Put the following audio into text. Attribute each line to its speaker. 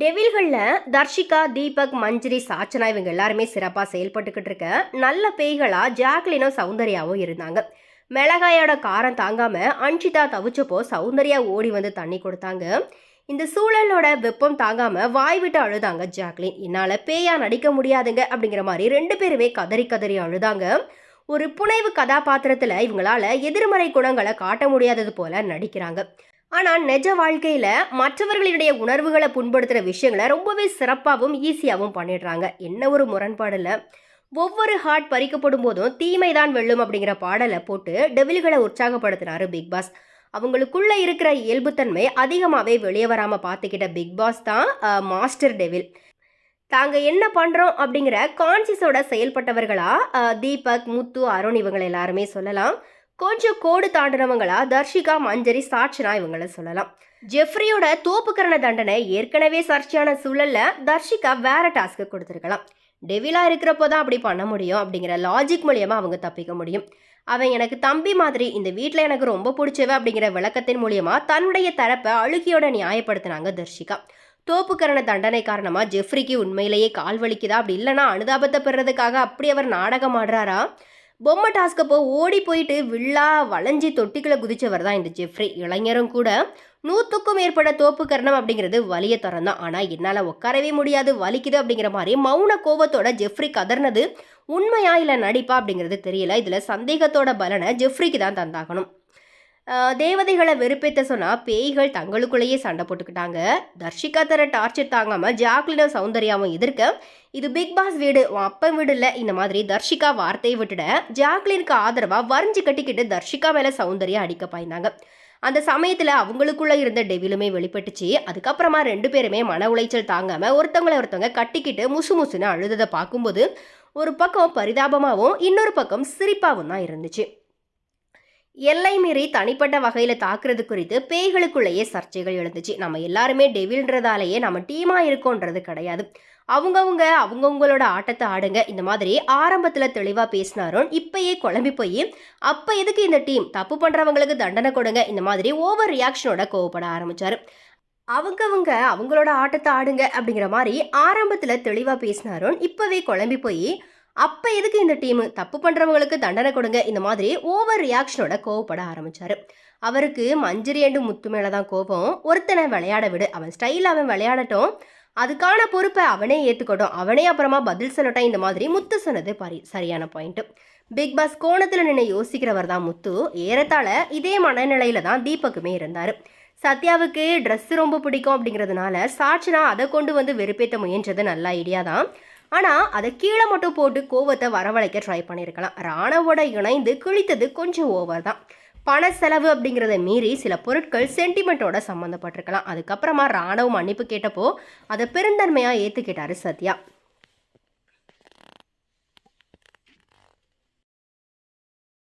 Speaker 1: டெவில்களில் தர்ஷிகா தீபக் மஞ்சரி சாச்சனா இவங்க எல்லாருமே சிறப்பாக செயல்பட்டுக்கிட்டு இருக்க நல்ல பேய்களாக ஜாக்லினும் சௌந்தர்யாவும் இருந்தாங்க. மிளகாயோட காரம் தாங்காமல் அன்ஷிதா தவிச்சப்போ சௌந்தர்யா ஓடி வந்து தண்ணி கொடுத்தாங்க. இந்த சூழலோட வெப்பம் தாங்காமல் வாய் விட்டு அழுதாங்க ஜாக்லின். என்னால் பேயாக நடிக்க முடியாதுங்க அப்படிங்கிற மாதிரி ரெண்டு பேருமே கதறி கதறி அழுதாங்க. ஒரு புனைவு கதாபாத்திரத்தில் இவங்களால எதிர்மறை குணங்களை காட்ட முடியாதது போல நடிக்கிறாங்க. ஆனால் நிஜ வாழ்க்கையில் மற்றவர்களுடைய உணர்வுகளை புண்படுத்துகிற விஷயங்களை ரொம்பவே சிறப்பாகவும் ஈஸியாகவும் பண்ணிடுறாங்க. என்ன ஒரு முரண்பாடில் ஒவ்வொரு ஹார்ட் பறிக்கப்படும் போதும் தீமைதான் வெல்லும் அப்படிங்கிற பாடலை போட்டு டெவில்களை உற்சாகப்படுத்தினாரு பிக் பாஸ். அவங்களுக்குள்ளே இருக்கிற இயல்புத்தன்மை அதிகமாகவே வெளியே வராமல் பார்த்துக்கிட்ட பிக் பாஸ் தான் மாஸ்டர் டெவில் தாங்கள் என்ன பண்ணுறோம் அப்படிங்கிற கான்சியஸோட செயல்பட்டவர்களாக தீபக் முத்து அருண் இவங்களை எல்லாருமே சொல்லலாம். கொஞ்சம் கோடு தாண்டினவங்களா தர்ஷிகா மஞ்சரி சாட்சனா இவங்கள சொல்லலாம். ஜெஃப்ரியோட தோப்புக்கரண தண்டனை ஏற்கனவே சர்ச்சையான சூழல்ல தர்ஷிகா வேற டாஸ்க்கு கொடுத்துருக்கலாம். டெவிலா இருக்கிறப்போ தான் அப்படி பண்ண முடியும் அப்படிங்கிற லாஜிக் மூலியமா அவங்க தப்பிக்க முடியும். அவன் எனக்கு தம்பி மாதிரி இந்த வீட்டில் எனக்கு ரொம்ப பிடிச்சவ அப்படிங்கிற விளக்கத்தின் மூலியமா தன்னுடைய தரப்பை அழுகியோட நியாயப்படுத்தினாங்க தர்ஷிகா. தோப்புக்கரண தண்டனை காரணமா ஜெஃப்ரிக்கு உண்மையிலேயே கால் வலிக்குதா? அப்படி இல்லைன்னா அனுதாபத்தை பெறதுக்காக அப்படி அவர் நாடகம் ஆடுறாரா? பொம்மை டாஸ்க்கப்போ ஓடி போயிட்டு வில்லா வளைஞ்சி தொட்டிக்குள்ள குதிச்சவர் தான் இந்த ஜெஃப்ரி. இளைஞரும் கூட நூற்றுக்கும் மேற்பட்ட தோப்பு கரணம் அப்படிங்கிறது வலிய தரம் தான். ஆனால் என்னால் உட்காரவே முடியாது வலிக்குது அப்படிங்கிற மாதிரி மௌன கோபத்தோட ஜெஃப்ரி கதர்னது உண்மையா இல்லை நடிப்பா? அப்படிங்கிறது தெரியல. இதில் சந்தேகத்தோட பலனை ஜெஃப்ரிக்கு தான் தந்தாகணும். தேவதைகளை வெறுப்பேத்த சொன்னால் பேய்கள் தங்களுக்குள்ளேயே சண்டை போட்டுக்கிட்டாங்க. தர்ஷிகா தர டார்ச்சர் தாங்காமல் ஜாக்லினும் சௌந்தர்யாவும் எதிர்க்க இது பிக் பாஸ் வீடு உன் அப்பன் வீடு இல்லை இந்த மாதிரி தர்ஷிகா வார்த்தையை விட்டுட ஜாக்லினுக்கு ஆதரவாக வரைஞ்சு கட்டிக்கிட்டு தர்ஷிகா மேலே சௌந்தர்யா அடிக்க பாய்ந்தாங்க. அந்த சமயத்தில் அவங்களுக்குள்ளே இருந்த டெவிலுமே வெளிப்பட்டுச்சு. அதுக்கப்புறமா ரெண்டு பேருமே மன உளைச்சல் தாங்காமல் ஒருத்தவங்களை ஒருத்தவங்க கட்டிக்கிட்டு முசு முசுன்னு அழுததை பார்க்கும்போது ஒரு பக்கம் பரிதாபமாகவும் இன்னொரு பக்கம் சிரிப்பாகவும் தான் இருந்துச்சு. எல்லை மீறி தனிப்பட்ட வகையில் தாக்குறது குறித்து பேய்களுக்குள்ளேயே சர்ச்சைகள் எழுந்துச்சு. நம்ம எல்லாருமே டெவில்ன்றதாலேயே நம்ம டீமாக இருக்கோன்றது கிடையாது. அவங்கவுங்க அவங்கவுங்களோட ஆட்டத்தை ஆடுங்க. இந்த மாதிரி ஆரம்பத்தில் தெளிவாக பேசினாரும் இப்பயே குழம்பி போய் அப்போ எதுக்கு இந்த டீம் தப்பு பண்ணுறவங்களுக்கு தண்டனை கொடுங்க. இந்த மாதிரி ஓவர் ரியாக்ஷனோட கோவப்பட ஆரம்பித்தார் அவங்கவுங்க அவங்களோட ஆட்டத்தை ஆடுங்க அப்படிங்கிற மாதிரி ஆரம்பத்தில் தெளிவாக பேசினாரும் இப்போவே குழம்பி போய் அப்போ எதுக்கு இந்த டீம்? தப்பு பண்ணுறவங்களுக்கு தண்டனை கொடுங்க. இந்த மாதிரி ஓவர் ரியாக்ஷனோட கோவப்பட ஆரம்பித்தார் அவருக்கு மஞ்சரி அண்டு முத்து மேலே தான் கோபம். ஒருத்தனை விளையாட விடு. அவன் ஸ்டைல் அவன் விளையாடட்டும். அதுக்கான பொறுப்பை அவனே ஏற்றுக்கட்டும் அவனே அப்புறமா பதில் சொல்லட்டும். இந்த மாதிரி முத்து சொன்னது பரி சரியான பாயிண்ட்டு பிக் பாஸ் கோணத்தில் நின்று யோசிக்கிறவர் தான் முத்து. ஏறத்தாழ இதே மனநிலையில தான் தீபக்குமே இருந்தார். சத்யாவுக்கு ட்ரெஸ்ஸு ரொம்ப பிடிக்கும் அப்படிங்கிறதுனால சாட்சினா அதை கொண்டு வந்து வெறுப்பேற்ற முயன்றது நல்ல ஐடியா தான். ஆனால் அதை கீழே மட்டும் போட்டு கோவத்தை வரவழைக்க ட்ரை பண்ணியிருக்கலாம் ராணவோட இணைந்து கிழித்தது கொஞ்சம் ஓவர் தான். பண செலவு அப்படிங்கிறத மீறி சில பொருட்கள் சென்டிமெண்ட்டோட சம்மந்தப்பட்டிருக்கலாம் அதுக்கப்புறமா ராணவ் மன்னிப்பு கேட்டப்போ அதை பெருந்தன்மையாக ஏற்றுக்கிட்டாரு சத்யா.